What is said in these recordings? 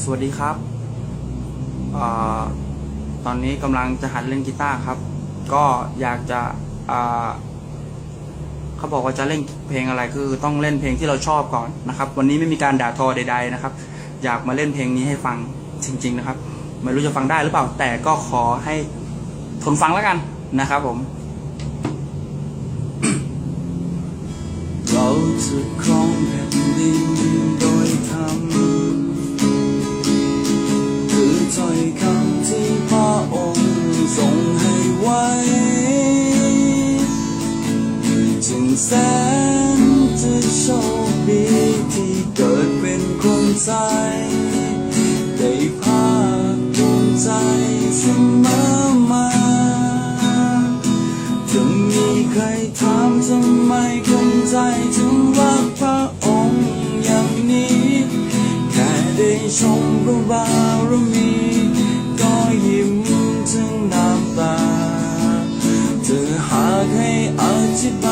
สวัสดีครับอตอนนี้กำลังจะหัดเล่นกีตาร์ครับ ก็อยากจะเขาบอกว่าจะเล่นเพลงอะไรคือต้องเล่นเพลงที่เราชอบก่อนนะครับ วันนี้ไม่มีการด่าทอใด ๆนะครับ อยากมาเล่นเพลงนี้ให้ฟังจริง ๆ นะครับ ไม่รู้จะฟังได้หรือเปล่า แต่ก็ขอให้ทนฟังแล้วกันนะครับผมเราจะครองแผ่นดิน นจะโชคดีที่เกิดเป็นคนไทยได้ภาคภูมิใจเสมอมาจะมีใครถามทำไมคนไทยถึงรักพระองค์อย่างนี้ แค่ได้ชมพระบารมีก็ยิ้มถึงน้ำตา เธอหากให้อธิบาย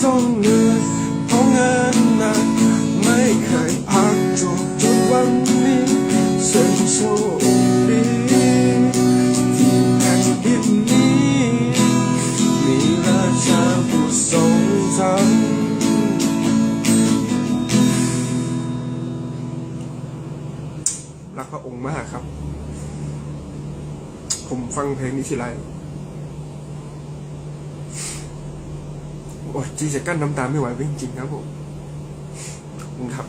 ต้องเหนื่อยเพราะงานหนักไม่เคยพักจนจนวันนี้ฉันโชคดีที่แผ่นดินนี้ มีราชาผู้ทรงธรรมรักพระองค์มากครับ ผมฟังเพลงนี้ทีไร โอ้ยจีจะกั้นน้ำตาไม่ไหวจริงๆครับผมคุณครับ